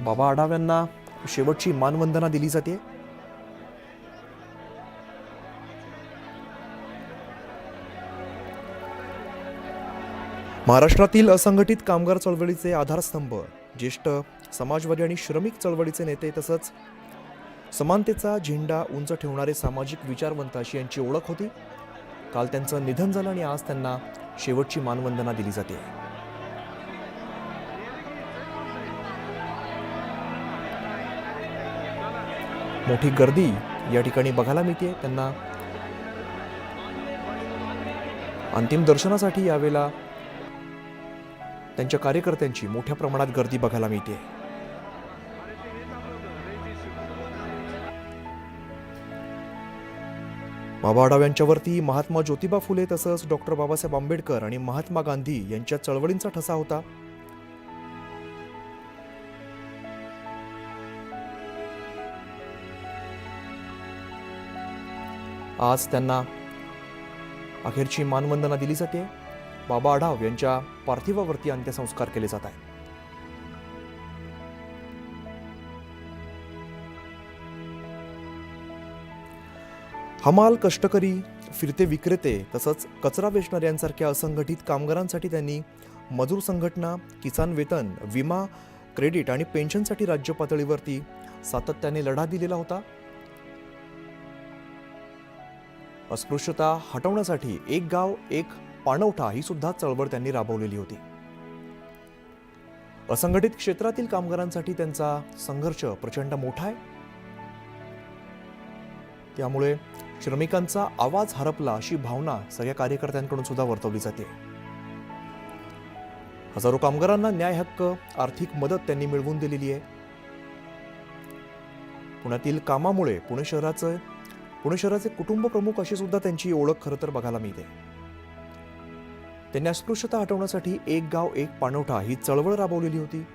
बाबा आढाव यांना शेवटची मानवंदना दिली जाते. महाराष्ट्रातील असंघटित कामगार चळवळीचे आधारस्तंभ ज्येष्ठ समाजवादी आणि श्रमिक चळवळीचे नेते तसंच समानतेचा झेंडा उंच ठेवणारे सामाजिक विचारवंत अशी यांची ओळख होती. काल त्यांचं निधन झालं आणि आज त्यांना शेवटची मानवंदना दिली जाते. मोठी गर्दी या ठिकाणी बघायला मिळते. त्यांना अंतिम दर्शनासाठी यावेळेला त्यांच्या कार्यकर्त्यांची मोठ्या प्रमाणात गर्दी बघायला मिळते. बाबा आढाव यांच्यावरती महात्मा ज्योतिबा फुले तसंच डॉक्टर बाबासाहेब आंबेडकर आणि महात्मा गांधी यांच्या चळवळींचा ठसा होता. आज त्यांना अखेरची मानवंदना दिली जाते. बाबा आढाव यांच्या पार्थिवावरती अंत्यसंस्कार केले जात आहेत. हमाल कष्टकरी फिरते विक्रेते तसंच कचरा वेचणाऱ्यांसारख्या असंघटित कामगारांसाठी त्यांनी मजूर संघटना किसान वेतन विमा क्रेडिट आणि पेन्शनसाठी राज्य पातळीवरती सातत्याने लढा दिलेला होता. अस्पृश्यता हटवण्यासाठी एक गाव एक पाणवठा ही सुद्धा चळवळ त्यांनी राबवलेली होती. असंघटित क्षेत्रातील कामगारांसाठी त्यांचा संघर्ष प्रचंड मोठा आहे. त्यामुळे श्रमिकांचा आवाज हरपला अशी भावना सगळ्या कार्यकर्त्यांकडून सुद्धा वर्तवली जाते. हजारो कामगारांना न्याय हक्क आर्थिक मदत त्यांनी मिळवून दिलेली आहे. पुण्यातील कामामुळे पुणे शहराचं पुणे शहराचे कुटुंब प्रमुख अशी सुद्धा त्यांची ओळख खरं तर बघायला मिळते. त्यांनी अस्पृश्यता हटवण्यासाठी एक गाव एक पाणवठा ही चळवळ राबवलेली होती.